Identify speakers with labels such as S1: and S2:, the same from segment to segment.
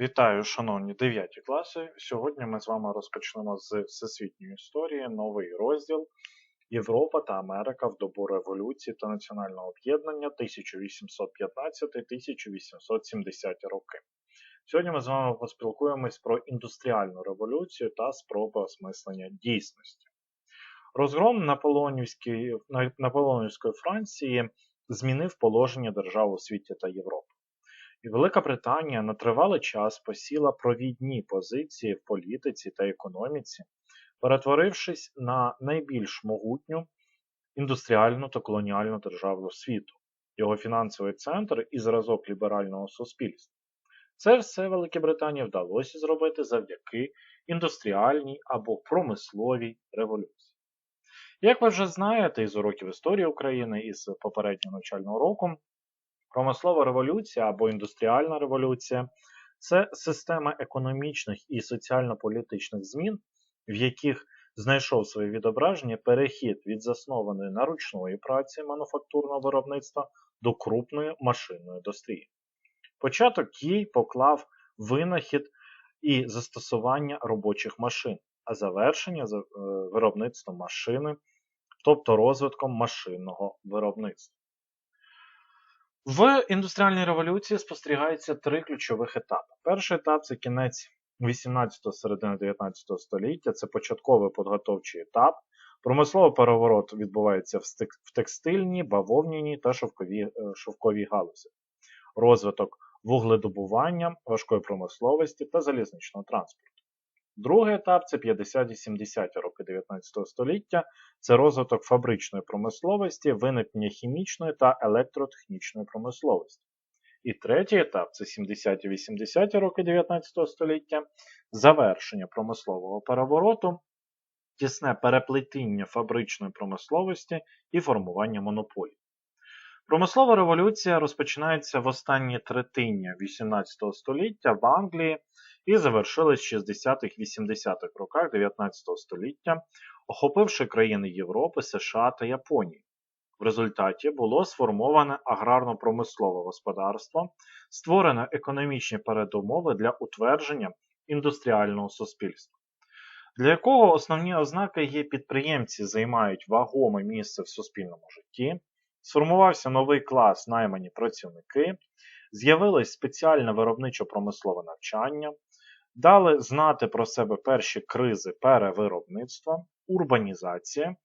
S1: Вітаю, шановні 9 класи. Сьогодні ми з вами розпочнемо з всесвітньої історії новий розділ Європа та Америка в добу революції та національного об'єднання 1815-1870 роки. Сьогодні ми з вами поспілкуємось про індустріальну революцію та спробу осмислення дійсності. Розгром Наполеонівської Франції змінив положення держав у світі та Європи. І Велика Британія на тривалий час посіла провідні позиції в політиці та економіці, перетворившись на найбільш могутню індустріальну та колоніальну державу світу, його фінансовий центр і зразок ліберального суспільства. Це все Великій Британії вдалося зробити завдяки індустріальній або промисловій революції. Як ви вже знаєте із уроків історії України із попереднього навчального року, Промислова революція або індустріальна революція це система економічних і соціально-політичних змін, в яких знайшов своє відображення перехід від заснованої на ручної праці мануфактурного виробництва до крупної машинної індустрії. Початок їй поклав винахід і застосування робочих машин, а завершення е, виробництвом машини, тобто розвитком машинного виробництва. В індустріальній революції спостерігається три ключових етапи. Перший етап це кінець 18 середини 19 століття, це початковий підготовчий етап. Промисловий переворот відбувається в текстильній, бавовняній та шовковій, е, шовковій галузі. Розвиток вугледобування, важкої промисловості та залізничного транспорту. Другий етап це 50-70 роки 19 століття, це розвиток фабричної промисловості, виникнення хімічної та електротехнічної промисловості. І третій етап це 70-80 роки 19 століття, завершення промислового перевороту, тісне переплетіння фабричної промисловості і формування монополій. Промислова революція розпочинається в останній третині 18 століття в Англії і завершилась в 60-80-х роках 19 століття, охопивши країни Європи, США та Японії. В результаті було сформоване аграрно-промислове господарство, створено економічні передумови для утвердження індустріального суспільства, для якого основні ознаки є підприємці займають вагоме місце в суспільному житті, сформувався новий клас наймані працівники, з'явилось спеціальне виробничо-промислове навчання, дали знати про себе перші кризи перевиробництва, урбанізація,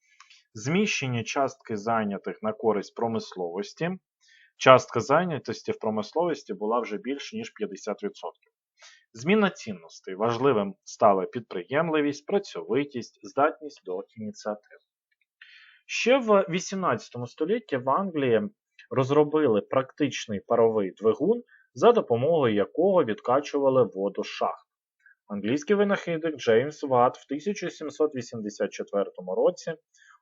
S1: зміщення частки зайнятих на користь промисловості. Частка зайнятості в промисловості була вже більш ніж 50%. Зміна цінностей важливим стала підприємливість, працьовитість, здатність до ініціатив. Ще в 18 столітті в Англії розробили практичний паровий двигун, за допомогою якого відкачували воду з шахт. Англійський винахідник Джеймс Ватт в 1784 році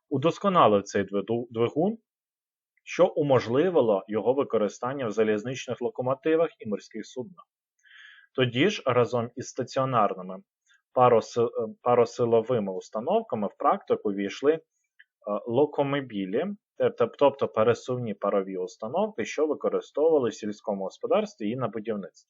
S1: удосконалив цей двигун, що уможливило його використання в залізничних локомотивах і морських суднах. Тоді ж разом із стаціонарними паросиловими установками в практику війшли локомобілі, тобто пересувні парові установки, що використовували в сільському господарстві і на будівництві.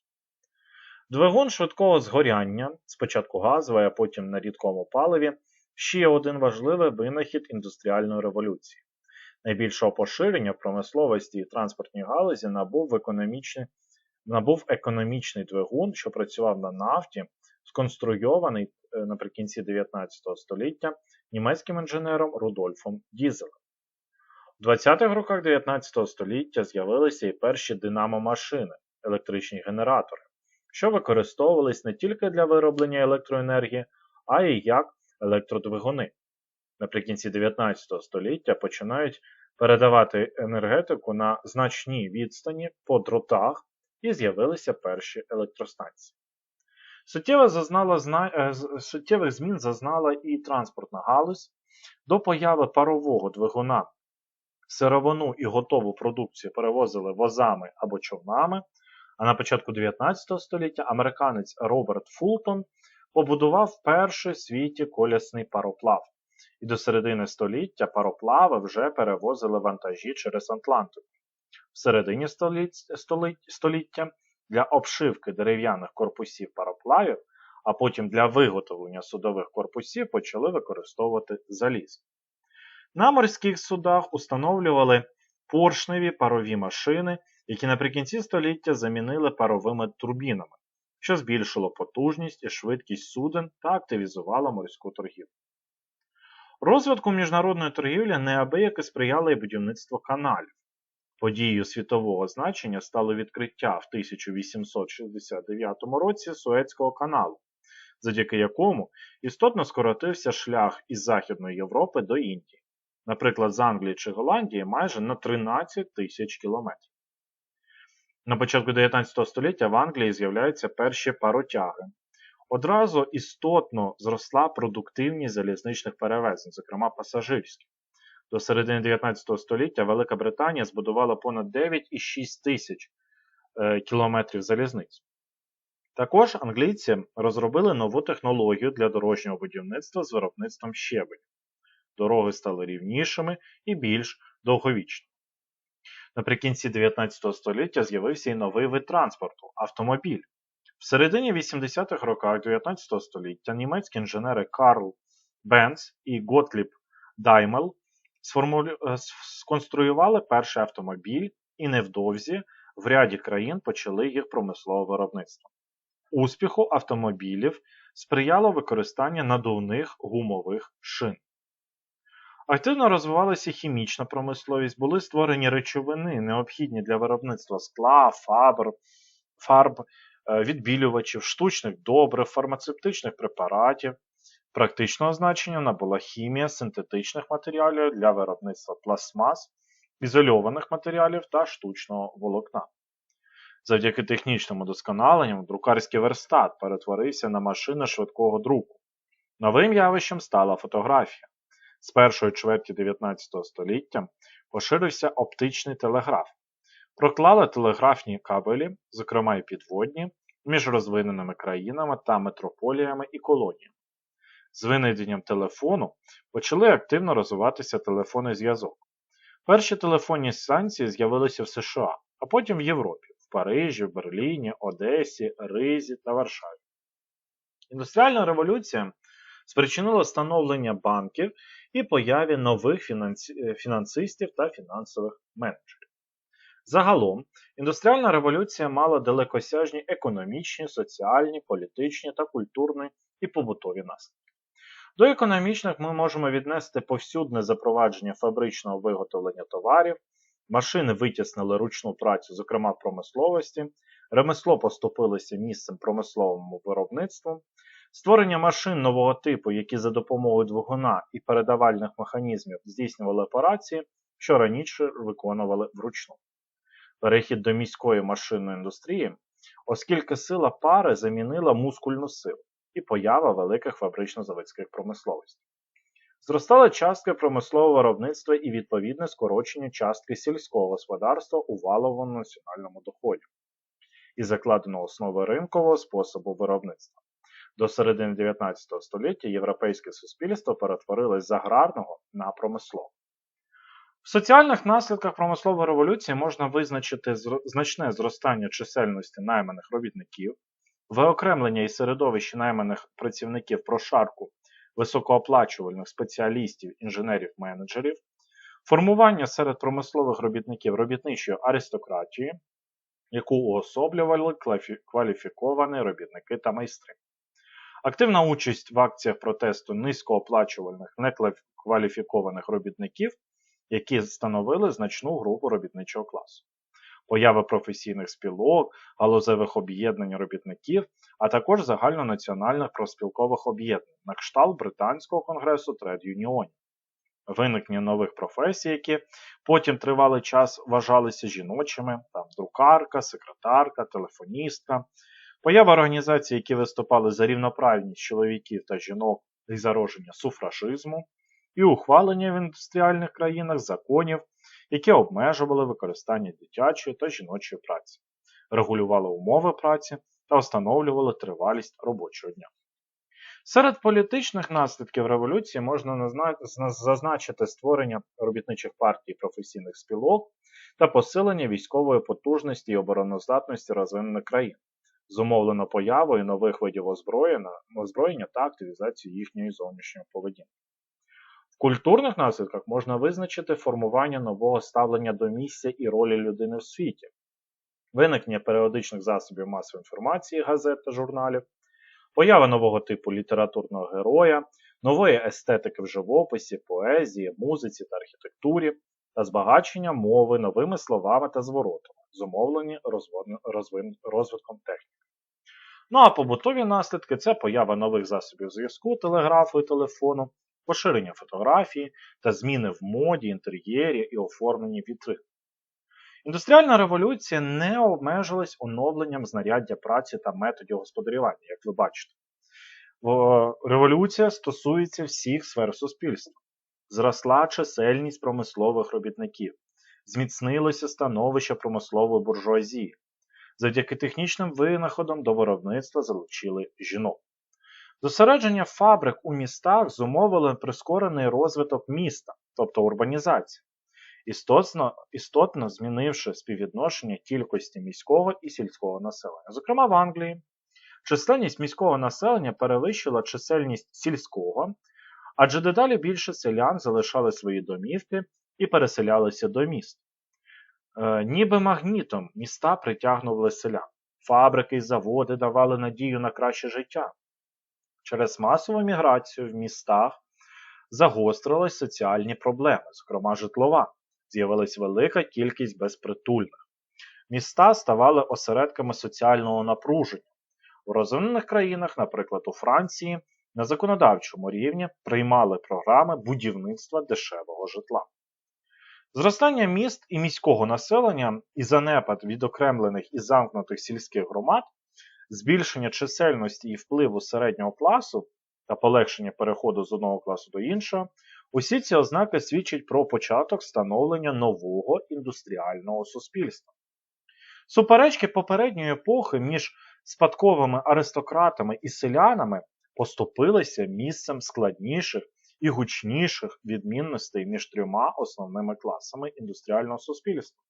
S1: Двигун швидкого згоряння, спочатку газовий, а потім на рідкому паливі, ще один важливий винахід індустріальної революції. Найбільшого поширення в промисловості і транспортній галузі набув економічний, набув економічний двигун, що працював на нафті, сконструйований е, наприкінці 19 століття німецьким інженером Рудольфом Дізелем. У 20-х роках 19 століття з'явилися і перші динамо-машини, електричні генератори, що використовувались не тільки для вироблення електроенергії, а й як електродвигуни. Наприкінці 19 століття починають передавати енергетику на значній відстані по дротах і з'явилися перші електростанції. Суттєво зазнала, е, суттєвих змін зазнала і транспортна галузь. До появи парового двигуна сировину і готову продукцію перевозили возами або човнами, а на початку 19 століття американець Роберт Фултон побудував перший в світі колясний пароплав. І до середини століття пароплави вже перевозили вантажі через Атлантику. В середині століття для обшивки дерев'яних корпусів пароплавів, а потім для виготовлення судових корпусів почали використовувати залізо. На морських судах установлювали поршневі парові машини, які наприкінці століття замінили паровими турбінами, що збільшило потужність і швидкість суден та активізувало морську торгівлю. Розвитку міжнародної торгівлі неабияки сприяло і будівництво каналів. Подією світового значення стало відкриття в 1869 році Суецького каналу, завдяки якому істотно скоротився шлях із Західної Європи до Індії, наприклад, з Англії чи Голландії майже на 13 тисяч кілометрів. На початку 19 століття в Англії з'являються перші паротяги. Одразу істотно зросла продуктивність залізничних перевезень, зокрема пасажирських. До середини 19 століття Велика Британія збудувала понад 9,6 тисяч е, кілометрів залізниць. Також англійці розробили нову технологію для дорожнього будівництва з виробництвом щебень. Дороги стали рівнішими і більш довговічними. Наприкінці 19 століття з'явився і новий вид транспорту автомобіль. В середині 80-х роках 19 століття німецькі інженери Карл Бенц і Готліб Даймел сконструювали перший автомобіль і невдовзі в ряді країн почали їх промислове виробництво. Успіху автомобілів сприяло використання надувних гумових шин. Активно розвивалася хімічна промисловість, були створені речовини, необхідні для виробництва скла, фабр, фарб, відбілювачів, штучних добрив, фармацевтичних препаратів. Практичного значення набула хімія синтетичних матеріалів для виробництва пластмас, ізольованих матеріалів та штучного волокна. Завдяки технічним удосконаленням друкарський верстат перетворився на машини швидкого друку. Новим явищем стала фотографія. З першої чверті 19 століття поширився оптичний телеграф. Проклали телеграфні кабелі, зокрема і підводні, між розвиненими країнами та метрополіями і колоніями. З винайденням телефону почали активно розвиватися телефонний зв'язок. Перші телефонні станції з'явилися в США, а потім в Європі в Парижі, Берліні, Одесі, Ризі та Варшаві. Індустріальна революція спричинила становлення банків і появі нових фінанси... фінансистів та фінансових менеджерів. Загалом, індустріальна революція мала далекосяжні економічні, соціальні, політичні та культурні і побутові наслідки. До економічних ми можемо віднести повсюдне запровадження фабричного виготовлення товарів, машини витіснили ручну працю, зокрема промисловості, ремесло поступилося місцем промисловому виробництву, створення машин нового типу, які за допомогою двигуна і передавальних механізмів здійснювали операції, що раніше виконували вручну. Перехід до міської машинної індустрії, оскільки сила пари замінила мускульну силу і поява великих фабрично-заводських промисловостей. Зростала частка промислового виробництва і відповідне скорочення частки сільського господарства у валовому національному доході і закладено основи ринкового способу виробництва. До середини 19 століття європейське суспільство перетворилось з аграрного на промислове. В соціальних наслідках промислової революції можна визначити значне зростання чисельності найманих робітників, виокремлення і середовище найманих працівників прошарку високооплачувальних спеціалістів, інженерів-менеджерів, формування серед промислових робітників робітничої аристократії, яку уособлювали кваліфіковані робітники та майстри. Активна участь в акціях протесту низькооплачувальних некваліфікованих робітників, які становили значну групу робітничого класу поява професійних спілок, галузевих об'єднань робітників, а також загальнонаціональних профспілкових об'єднань на кшталт Британського конгресу тред-юніонів. Виникнення нових професій, які потім тривалий час вважалися жіночими, там друкарка, секретарка, телефоністка, поява організацій, які виступали за рівноправність чоловіків та жінок і зародження суфражизму, і ухвалення в індустріальних країнах законів, які обмежували використання дитячої та жіночої праці, регулювали умови праці та встановлювали тривалість робочого дня. Серед політичних наслідків революції можна зазначити створення робітничих партій професійних спілок, та посилення військової потужності і обороноздатності розвинених країн, зумовлено появою нових видів озброєння, та активізацію їхньої зовнішньої поведінки. В культурних наслідках можна визначити формування нового ставлення до місця і ролі людини в світі, виникнення періодичних засобів масової інформації, газет та журналів, поява нового типу літературного героя, нової естетики в живописі, поезії, музиці та архітектурі та збагачення мови новими словами та зворотами, зумовлені розвитком техніки. Ну а побутові наслідки це поява нових засобів зв'язку, телеграфу і телефону, поширення фотографії та зміни в моді, інтер'єрі і оформленні вітрин. Індустріальна революція не обмежилась оновленням знаряддя праці та методів господарювання, як ви бачите. Революція стосується всіх сфер суспільства. Зросла чисельність промислових робітників, зміцнилося становище промислової буржуазії. Завдяки технічним винаходам до виробництва залучили жінок. Зосередження фабрик у містах зумовили прискорений розвиток міста, тобто урбанізація, істотно, істотно змінивши співвідношення кількості міського і сільського населення. Зокрема, в Англії чисельність міського населення перевищила чисельність сільського, адже дедалі більше селян залишали свої домівки і переселялися до міст. Е, ніби магнітом міста притягнували селян. Фабрики й заводи давали надію на краще життя. Через масову міграцію в містах загострились соціальні проблеми, зокрема житлова. З'явилась велика кількість безпритульних. Міста ставали осередками соціального напруження. В розвинених країнах, наприклад, у Франції, на законодавчому рівні приймали програми будівництва дешевого житла. Зростання міст і міського населення і занепад відокремлених і замкнутих сільських громад, збільшення чисельності і впливу середнього класу та полегшення переходу з одного класу до іншого, усі ці ознаки свідчать про початок становлення нового індустріального суспільства. Суперечки попередньої епохи між спадковими аристократами і селянами поступилися місцем складніших і гучніших відмінностей між трьома основними класами індустріального суспільства,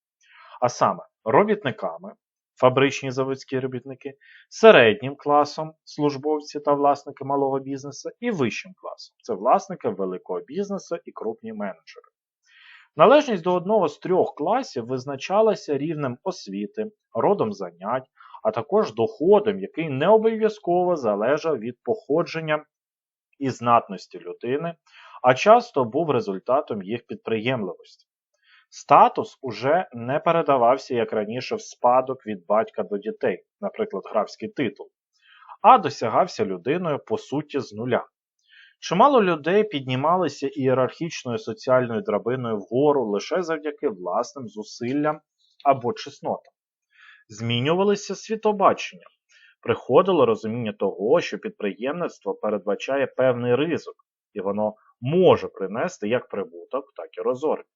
S1: а саме робітниками, фабричні заводські робітники, середнім класом службовці та власники малого бізнесу і вищим класом це власники великого бізнесу і крупні менеджери. Належність до одного з трьох класів визначалася рівнем освіти, родом занять, а також доходом, який не обов'язково залежав від походження і знатності людини, а часто був результатом їх підприємливості. Статус уже не передавався, як раніше, в спадок від батька до дітей, наприклад, графський титул, а досягався людиною по суті з нуля. Чимало людей піднімалися ієрархічною соціальною драбиною вгору лише завдяки власним зусиллям або чеснотам. Змінювалися світобачення, приходило розуміння того, що підприємництво передбачає певний ризик, і воно може принести як прибуток, так і розорення.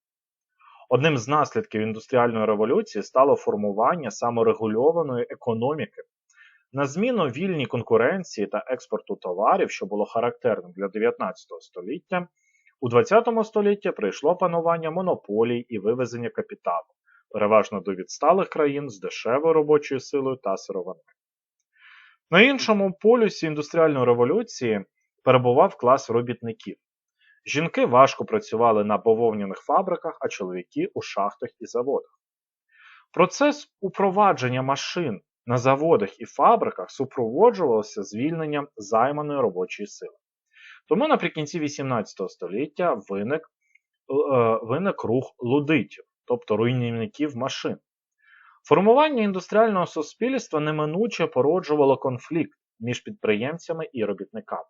S1: Одним з наслідків індустріальної революції стало формування саморегульованої економіки. На зміну вільній конкуренції та експорту товарів, що було характерним для 19 століття, у 20 столітті прийшло панування монополій і вивезення капіталу, переважно до відсталих країн з дешевою робочою силою та сировиною. На іншому полюсі індустріальної революції перебував клас робітників. Жінки важко працювали на бавовняних фабриках, а чоловіки у шахтах і заводах. Процес упровадження машин на заводах і фабриках супроводжувався звільненням займаної робочої сили. Тому наприкінці 18 століття виник, е, виник рух лудитів, тобто руйнівників машин. Формування індустріального суспільства неминуче породжувало конфлікт між підприємцями і робітниками.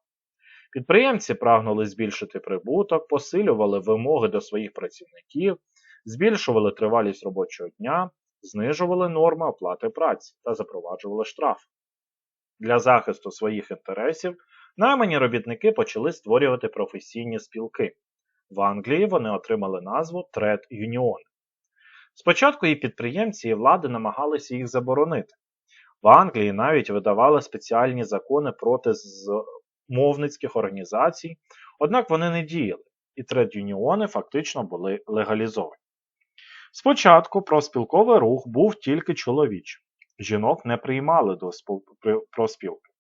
S1: Підприємці прагнули збільшити прибуток, посилювали вимоги до своїх працівників, збільшували тривалість робочого дня, знижували норми оплати праці та запроваджували штраф. Для захисту своїх інтересів наймані робітники почали створювати професійні спілки. В Англії вони отримали назву Тред Юніон. Спочатку і підприємці, і влади намагалися їх заборонити. В Англії навіть видавали спеціальні закони проти змовницьких організацій, однак вони не діяли, і тред-юніони фактично були легалізовані. Спочатку проспілковий рух був тільки чоловічим. Жінок не приймали до проспілки.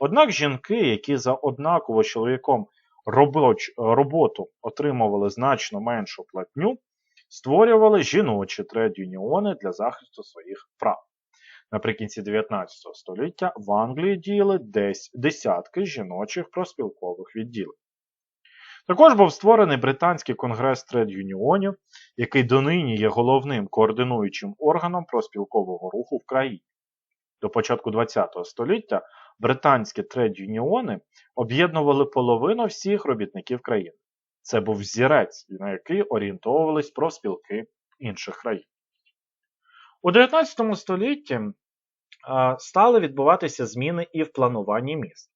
S1: Однак жінки, які за однаково чоловіком робоч, роботу отримували значно меншу платню, створювали жіночі тред-юніони для захисту своїх прав. Наприкінці 19 століття в Англії діяли десь десятки жіночих проспілкових відділень. Також був створений британський конгрес тред-юніонів, який донині є головним координуючим органом проспілкового руху в країні. До початку ХХ століття британські тред-юніони об'єднували половину всіх робітників країни. Це був взірець, на який орієнтовувались профспілки інших країн. У 19 столітті стали відбуватися зміни і в плануванні міст.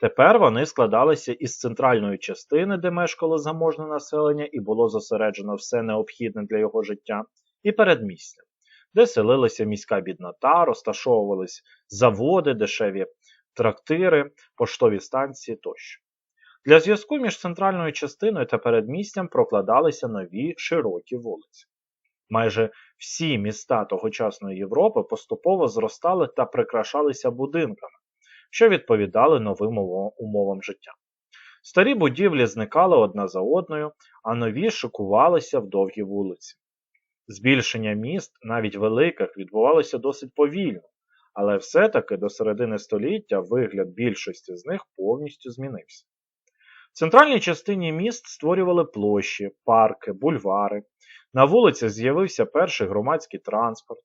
S1: Тепер вони складалися із центральної частини, де мешкало заможне населення і було зосереджено все необхідне для його життя, і передмістя, де селилася міська біднота, розташовувались заводи, дешеві трактири, поштові станції тощо. Для зв'язку між центральною частиною та передмістям прокладалися нові широкі вулиці. Майже всі міста тогочасної Європи поступово зростали та прикрашалися будинками, що відповідали новим умовам життя. Старі будівлі зникали одна за одною, а нові шикувалися в довгі вулиці. Збільшення міст, навіть великих, відбувалося досить повільно, але все-таки до середини століття вигляд більшості з них повністю змінився. В центральній частині міст створювали площі, парки, бульвари. На вулицях з'явився перший громадський транспорт.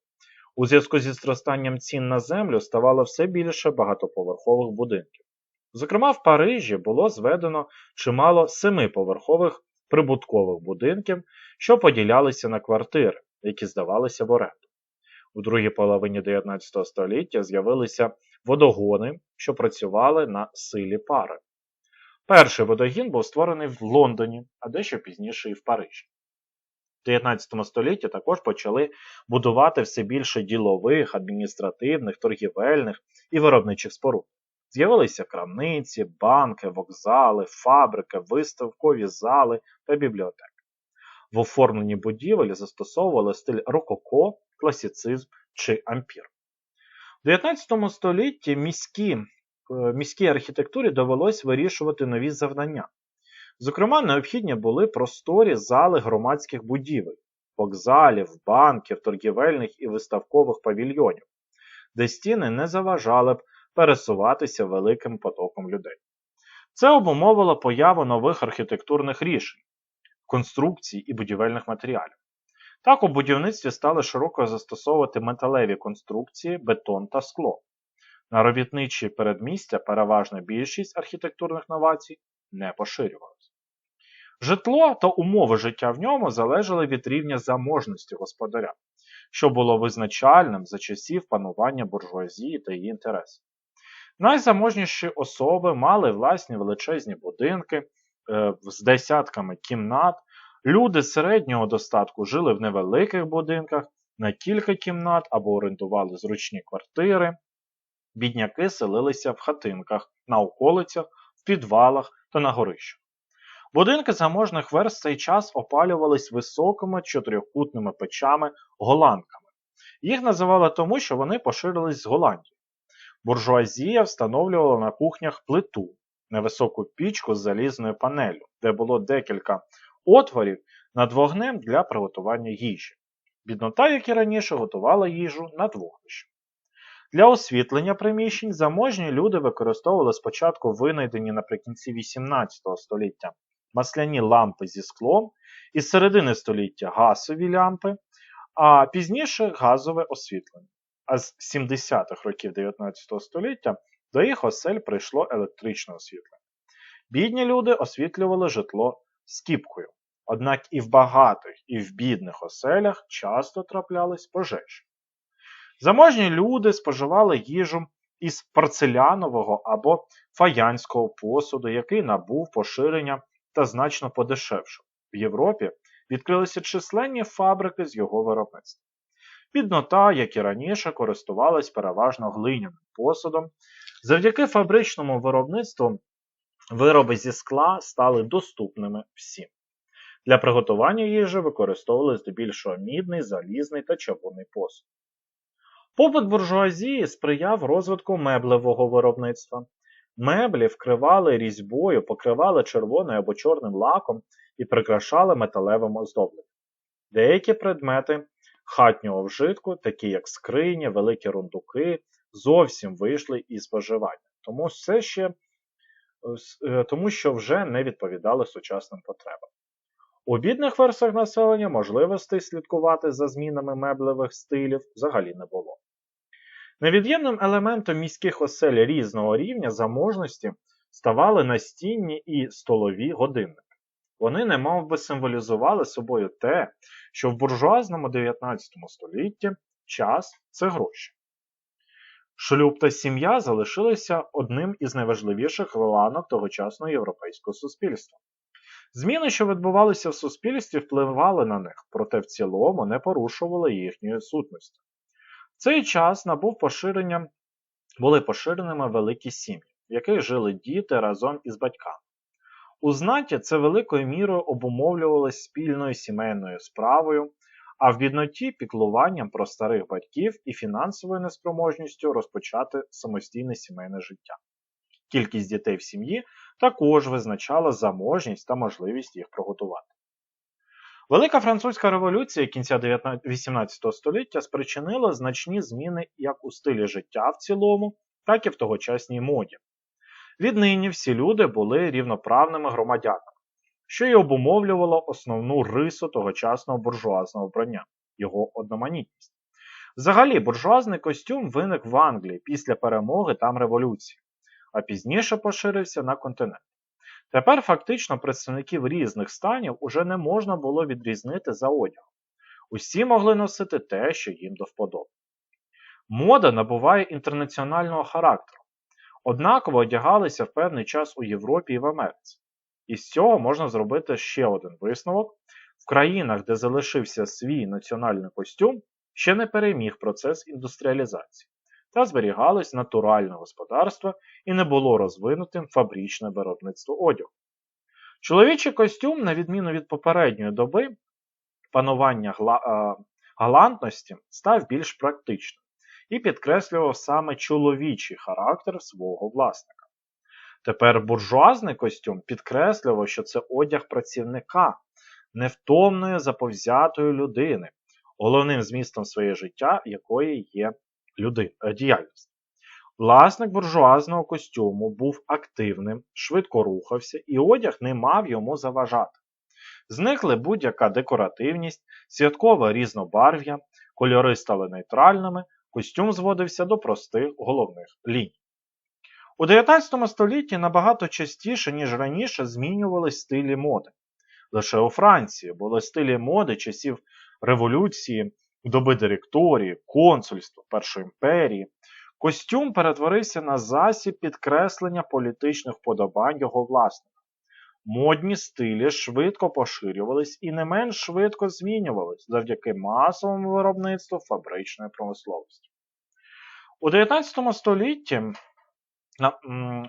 S1: У зв'язку зі зростанням цін на землю ставало все більше багатоповерхових будинків. Зокрема, в Парижі було зведено чимало семиповерхових прибуткових будинків, що поділялися на квартири, які здавалися в оренду. У другій половині 19 століття з'явилися водогони, що працювали на силі пари. Перший водогін був створений в Лондоні, а дещо пізніше і в Парижі. В 19 столітті також почали будувати все більше ділових, адміністративних, торгівельних і виробничих споруд. З'явилися крамниці, банки, вокзали, фабрики, виставкові зали та бібліотеки. В оформленні будівель застосовували стиль рококо, класицизм чи ампір. В 19 столітті міські, міській архітектурі довелось вирішувати нові завдання. Зокрема, необхідні були просторі зали громадських будівель, вокзалів, банків, торгівельних і виставкових павільйонів, де стіни не заважали б пересуватися великим потоком людей. Це обумовило появу нових архітектурних рішень, конструкцій і будівельних матеріалів. Так у будівництві стали широко застосовувати металеві конструкції, бетон та скло. На робітничі передмістя переважна більшість архітектурних новацій не поширювалася. Житло та умови життя в ньому залежали від рівня заможності господаря, що було визначальним за часів панування буржуазії та її інтересів. Найзаможніші особи мали власні величезні будинки е, з десятками кімнат. Люди середнього достатку жили в невеликих будинках на кілька кімнат або орендували зручні квартири. Бідняки селилися в хатинках, на околицях, в підвалах та на горищах. Будинки заможних верст в цей час опалювались високими чотирьохкутними печами голландками. Їх називали тому, що вони поширились з Голландії. Буржуазія встановлювала на кухнях плиту, невисоку пічку з залізною панеллю, де було декілька отворів над вогнем для приготування їжі. Біднота, як і раніше, готувала їжу над вогнищем. Для освітлення приміщень заможні люди використовували спочатку винайдені наприкінці 18 століття масляні лампи зі склом, із середини століття газові лямпи, а пізніше газове освітлення. А з 70-х років 19 століття до їх осель прийшло електричне освітлення. Бідні люди освітлювали житло скіпкою. Однак і в багатих, і в бідних оселях часто траплялись пожежі. Заможні люди споживали їжу із порцелянового або фаянського посуду, який набув поширення та значно подешевшав. В Європі відкрилися численні фабрики з його виробництва. Біднота, як і раніше, користувалась переважно глиняним посудом. Завдяки фабричному виробництву вироби зі скла стали доступними всім. Для приготування їжі використовували здебільшого мідний, залізний та чавунний посуд. Попит буржуазії сприяв розвитку меблевого виробництва. Меблі вкривали різьбою, покривали червоним або чорним лаком і прикрашали металевим оздобленням. Деякі предмети хатнього вжитку, такі як скрині, великі рундуки, зовсім вийшли із споживання, тому, все ще, е, тому що вже не відповідали сучасним потребам. У бідних верствах населення можливостей слідкувати за змінами меблевих стилів взагалі не було. Невід'ємним елементом міських осель різного рівня заможності ставали настінні і столові годинники. Вони немов би символізували собою те, що в буржуазному 19 столітті час це гроші. Шлюб та сім'я залишилися одним із найважливіших ланок тогочасного європейського суспільства. Зміни, що відбувалися в суспільстві, впливали на них, проте в цілому не порушували їхньої сутності. Цей час набув поширення, були поширеними великі сім'ї, в яких жили діти разом із батьками. У знаті це великою мірою обумовлювалось спільною сімейною справою, а в бідноті піклуванням про старих батьків і фінансовою неспроможністю розпочати самостійне сімейне життя. Кількість дітей в сім'ї також визначала заможність та можливість їх приготувати. Велика французька революція кінця 18 століття спричинила значні зміни як у стилі життя в цілому, так і в тогочасній моді. Віднині всі люди були рівноправними громадянами, що й обумовлювало основну рису тогочасного буржуазного вбрання його одноманітність. Взагалі, буржуазний костюм виник в Англії після перемоги там революції, а пізніше поширився на континент. Тепер фактично представників різних станів уже не можна було відрізнити за одягом. Усі могли носити те, що їм до вподоби. Мода набуває інтернаціонального характеру. Однаково одягалися в певний час у Європі і в Америці. І з цього можна зробити ще один висновок: в країнах, де залишився свій національний костюм, ще не переміг процес індустріалізації та зберігалось натуральне господарство і не було розвинутим фабричне виробництво одягу. Чоловічий костюм, на відміну від попередньої доби, панування галантності став більш практичним і підкреслював саме чоловічий характер свого власника. Тепер буржуазний костюм підкреслював, що це одяг працівника, невтомної заповзятої людини, головним змістом своє життя, якої є людин, е, діяльність. Власник буржуазного костюму був активним, швидко рухався, і одяг не мав йому заважати. Зникли будь-яка декоративність, святкове різнобарв'я, кольори стали нейтральними, костюм зводився до простих головних ліній. У 19 столітті набагато частіше, ніж раніше, змінювались стилі моди. Лише у Франції були стилі моди часів революції, доби директорії, консульства Першої імперії. Костюм перетворився на засіб підкреслення політичних вподобань його власника. Модні стилі швидко поширювались і не менш швидко змінювались завдяки масовому виробництву фабричної промисловості. У 19 столітті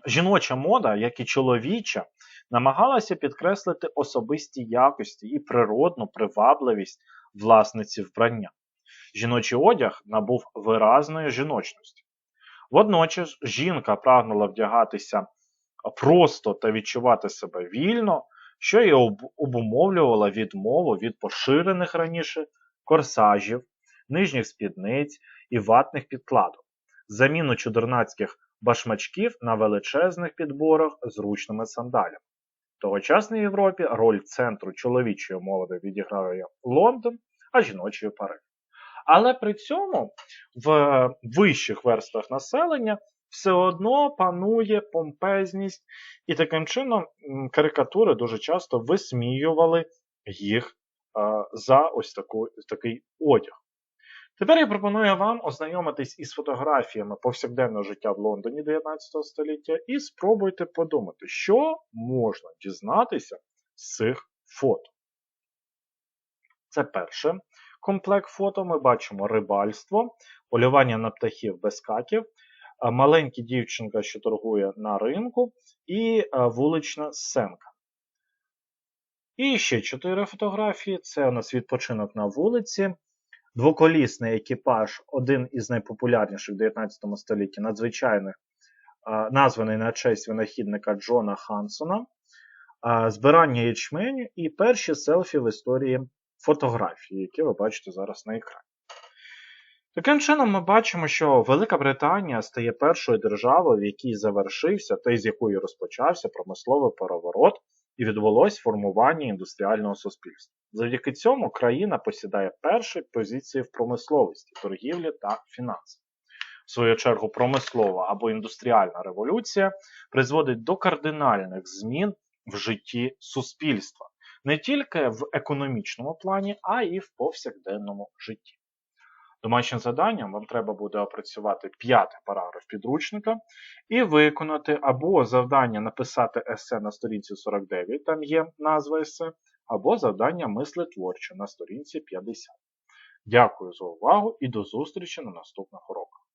S1: жіноча мода, як і чоловіча, намагалася підкреслити особисті якості і природну привабливість власниці вбрання. Жіночий одяг набув виразної жіночності. Водночас жінка прагнула вдягатися просто та відчувати себе вільно, що й обумовлювала відмову від поширених раніше корсажів, нижніх спідниць і ватних підкладок, заміну чудернацьких башмачків на величезних підборах з ручними сандалями. В тогочасній Європі роль центру чоловічої молоди відіграє Лондон, а жіночої Париж. Але при цьому в вищих верствах населення все одно панує помпезність, і таким чином карикатури дуже часто висміювали їх за ось таку, такий одяг. Тепер я пропоную вам ознайомитись із фотографіями повсякденного життя в Лондоні 19 століття і спробуйте подумати, що можна дізнатися з цих фото. Це перше комплект фото ми бачимо рибальство, полювання на птахів без каків, маленька дівчинка, що торгує на ринку, і вулична сценка. І ще чотири фотографії. Це у нас відпочинок на вулиці. Двоколісний екіпаж, один із найпопулярніших в 19 столітті, надзвичайних, е, названий на честь винахідника Джона Хансона, е, збирання ячменю і перші селфі в історії фотографії, які ви бачите зараз на екрані. Таким чином, ми бачимо, що Велика Британія стає першою державою, в якій завершився та з якої розпочався промисловий переворот і відбулось формування індустріального суспільства. Завдяки цьому країна посідає перші позиції в промисловості, торгівлі та фінансах. В свою чергу, промислова або індустріальна революція призводить до кардинальних змін в житті суспільства, не тільки в економічному плані, а й в повсякденному житті. Домашнім завданням вам треба буде опрацювати п'ятий параграф підручника і виконати або завдання написати есе на сторінці 49, там є назва есе, або завдання мислитворче на сторінці 50. Дякую за увагу і до зустрічі на наступних уроках.